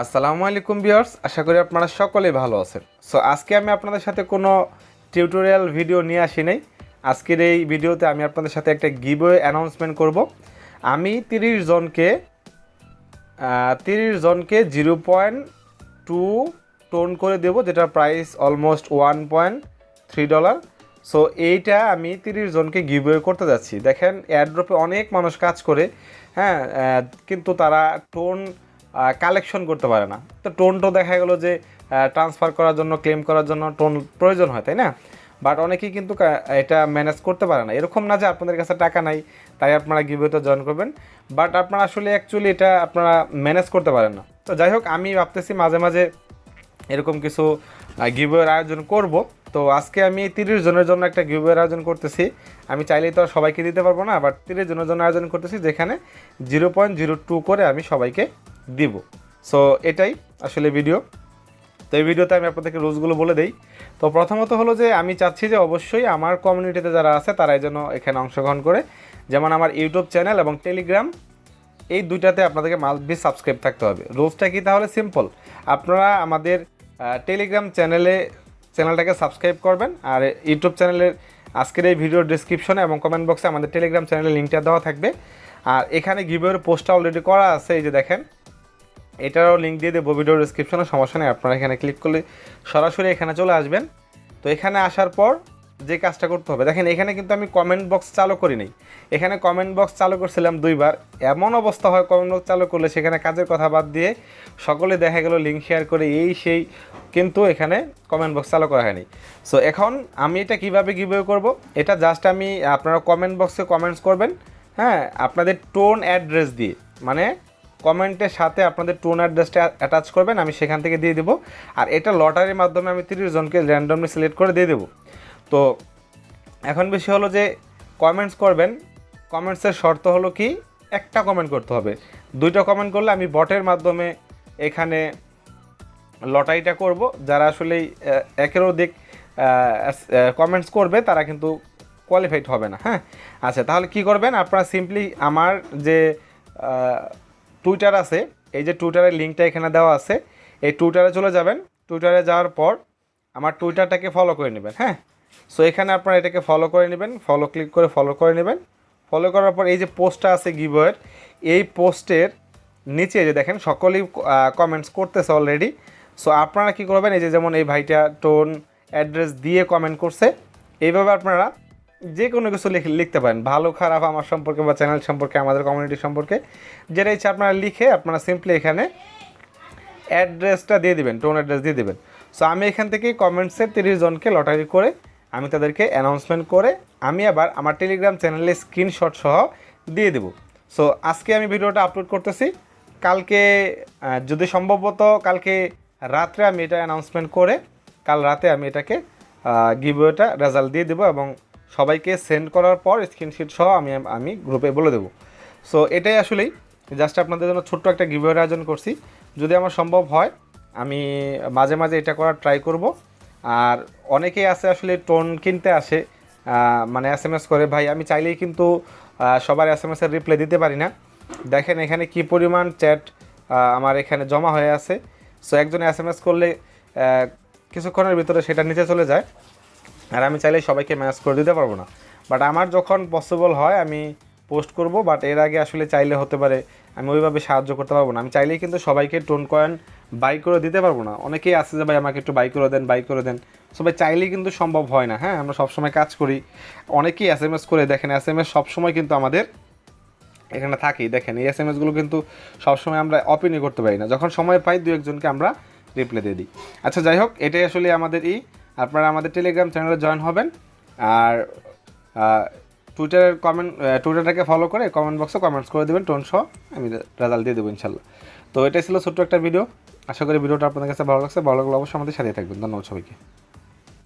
আসসালামু আলাইকুম বিয়ার্স আশা করি আপনারা সকলেই ভালো আছেন। সো আজকে আমি আপনাদের সাথে কোনো টিউটোরিয়াল ভিডিও নিয়ে আসি নাই। আজকের এই ভিডিওতে আমি আপনাদের সাথে একটা গিভওয়ে অ্যানাউন্সমেন্ট করব। আমি তিরিশ জনকে তিরিশ জনকে জিরো পয়েন্ট টু টোন করে দেবো, যেটার price almost one point three dollar so এইটা আমি তিরিশ জনকে গিভওয়ে করতে যাচ্ছি। দেখেন এয়ারড্রপে অনেক মানুষ কাজ করে হ্যাঁ কিন্তু তারা টোন কালেকশন করতে পারে না। তো টোনটো দেখা গেলো যে ট্রান্সফার করার জন্য ক্লেম করার জন্য টোন প্রয়োজন হয়, তাই না? বাট অনেকেই কিন্তু এটা ম্যানেজ করতে পারে না। এরকম না যে আপনাদের কাছে টাকা নাই, তাই আপনারা গিভওয়েতে জয়েন করবেন। বাট আপনারা আসলে অ্যাকচুয়ালি এটা আপনারা ম্যানেজ করতে পারেন না। তো যাই হোক, আমি ভাবতেছি মাঝে মাঝে এরকম কিছু গিভওয়ের আয়োজন করব। তো আজকে আমি তিরিশ জনের জন্য একটা গিভওয়ের আয়োজন করতেছি। আমি চাইলেই তো আর সবাইকে দিতে পারব না বাট তিরিশ জনের জন্য আয়োজন করতেছি, যেখানে জিরো পয়েন্ট জিরো টু করে আমি সবাইকে দিব। সো এটাই আসলে ভিডিও তো এই ভিডিওতে আমি আপনাদেরকে রুলসগুলো বলে দেই। তো প্রথমত হলো যে, আমি চাচ্ছি যে অবশ্যই আমার কমিউনিটিতে যারা আছে, তারাই যেন এখানে অংশগ্রহণ করে। যেমন আমার ইউটিউব চ্যানেল এবং টেলিগ্রাম এই দুইটাতে আপনাদেরকে মাস্ট বি সাবস্ক্রাইব থাকতে হবে। রুলসটা কি তাহলে সিম্পল আপনারা আমাদের টেলিগ্রাম চ্যানেলে চ্যানেলটাকে সাবস্ক্রাইব করবেন আর ইউটিউব চ্যানেলের আজকের এই ভিডিওর ডিসক্রিপশনে এবং কমেন্ট বক্সে আমাদের টেলিগ্রাম চ্যানেলের লিঙ্কটা দেওয়া থাকবে। আর এখানে গিভের পোস্টটা অলরেডি করা আছে, এই যে দেখেন। এটারও লিঙ্ক দিয়ে দেবো ভিডিও ডিসক্রিপশনে সমস্যা নেই, আপনারা এখানে ক্লিক করলে সরাসরি এখানে চলে আসবেন। তো এখানে আসার পর যে কাজটা করতে হবে, দেখেন এখানে কিন্তু আমি কমেন্ট বক্স চালু করি নাই। এখানে কমেন্ট বক্স চালু করছিলাম দুইবার, এমন অবস্থা হয় কমেন্ট বক্স চালু করলে সেখানে কাজের কথা বাদ দিয়ে সকলে দেখা গেল লিঙ্ক শেয়ার করে এই সেই কিন্তু এখানে কমেন্ট বক্স চালু করা হয়নি। সো এখন আমি এটা কীভাবে গিভওয়ে করব, এটা জাস্ট আমি আপনারা কমেন্ট বক্সে কমেন্টস করবেন হ্যাঁ আপনাদের টোন অ্যাড্রেস দিয়ে মানে কমেন্টের সাথে আপনাদের টোন অ্যাড্রেসটা অ্যাটাচ করবেন, আমি সেখান থেকে দিয়ে দেবো। আর এটা লটারির মাধ্যমে আমি তিরিশ জনকে র্যান্ডমলি সিলেক্ট করে দিয়ে দেবো। তো এখন বেশি হলো যে কমেন্টস করবেন কমেন্টসের শর্ত হলো কি, একটা কমেন্ট করতে হবে। দুইটা কমেন্ট করলে আমি বটের মাধ্যমে এখানে লটারিটা করব। যারা আসলে একের অধিক কমেন্টস করবে, তারা কিন্তু কোয়ালিফাইড হবে না হ্যাঁ? আচ্ছা তাহলে কি করবেন? আপনারা সিম্পলি আমার যে টুইটার আছে, এই যে টুইটারের লিঙ্কটা এখানে দেওয়া আছে, এই টুইটারে চলে যাবেন। টুইটারে যাওয়ার পর আমার টুইটারটাকে ফলো করে নেবেন হ্যাঁ? সো এখানে আপনারা এটাকে ফলো করে নেবেন ফলো ক্লিক করে ফলো করে নেবেন। ফলো করার পর এই যে পোস্টটা আছে গিভওয়ের এই পোস্টের নিচে যে দেখেন সকলেই কমেন্টস করতেছে অলরেডি সো আপনারা কি করবেন, এই যে যেমন এই ভাইটা টোন অ্যাড্রেস দিয়ে কমেন্ট করছে, এইভাবে আপনারা যে কোনো কিছু লিখ- লিখতে পারেন। ভালো, খারাপ, আমার সম্পর্কে বা চ্যানেল সম্পর্কে, আমাদের কমিউনিটি সম্পর্কে। যেটা ইচ্ছা আপনারা লিখে আপনারা সিম্পলি এখানে অ্যাড্রেসটা দিয়ে দিবেন টোন অ্যাড্রেস দিয়ে দিবেন। সো আমি এখান থেকে কমেন্টসের তিরিশ জনকে লটারি করে আমি তাদেরকে অ্যানাউন্সমেন্ট করে আমি আবার আমার টেলিগ্রাম চ্যানেলে স্ক্রিনশট সহ দিয়ে দেবো। সো আজকে আমি ভিডিওটা আপলোড করতেছি। কালকে যদি সম্ভবত কালকে রাত্রে আমি এটা অ্যানাউন্সমেন্ট করে, কাল রাতে আমি এটাকে গিভওয়েটা রেজাল্ট দিয়ে দেবো এবং সবাইকে সেন্ড করার পর স্ক্রিনশিট সহ আমি আমি গ্রুপে বলে দেবো। সো এটাই আসলেই। জাস্ট আপনাদের জন্য ছোট্ট একটা গিভওয়ের আয়োজন করছি। যদি আমার সম্ভব হয়, আমি মাঝে মাঝে এটা করার ট্রাই করব। আর অনেকেই আছে আসলে টোন কিনতে আসে মানে এস এম এস করে, ভাই, আমি চাইলেই কিন্তু সবার এস এম এসের রিপ্লাই দিতে পারি না। দেখেন এখানে কি পরিমাণ চ্যাট আমার এখানে জমা হয়ে আছে। সো একজন এস এম এস করলে কিছুক্ষণের ভিতরে সেটা নিচে চলে যায়। আর আমি চাইলে সবাইকে ম্যানেজ করে দিতে পারব না। বাট আমার যখন পসিবল হয়, আমি পোস্ট করব বাট এর আগে আসলে চাইলে হতে পারে, আমি ওইভাবে সাহায্য করতে পারব না। আমি চাইলেই কিন্তু সবাইকে টোন কয়েন বাই করে দিতে পারব না। অনেকেই আছে যে, ভাই, আমাকে একটু বাই করে দেন বাই করে দেন। সবাই চাইলেই কিন্তু সম্ভব হয় না। হ্যাঁ আমরা সবসময় কাজ করি। অনেকেই এস এম এস করে দেখেন এস এম এস সবসময় কিন্তু আমাদের এখানে থাকি দেখেন, এই এস এম এসগুলো কিন্তু সবসময় আমরা অপিনি করতে পারি না। যখন সময় পাই দু একজনকে আমরা রিপ্লাই দিয়ে দিই। আচ্ছা যাই হোক, এটাই আসলে আমাদের ই আপনারা আমাদের টেলিগ্রাম চ্যানেলে জয়েন হবেন। আর টুইটারের কমেন্ট টুইটারটাকে ফলো করে কমেন্ট বক্সে কমেন্টস করে দেবেন টোন সহ আমি রেজাল্ট দিয়ে দেবো ইনশাল্লাহ। তো এটাই ছিল ছোট্ট একটা ভিডিও আশা করি ভিডিওটা আপনাদের কাছে ভালো লাগছে। ভালো লাগলে অবশ্যই আমাদের সাথে থাকবেন। ধন্যবাদ সবাইকে।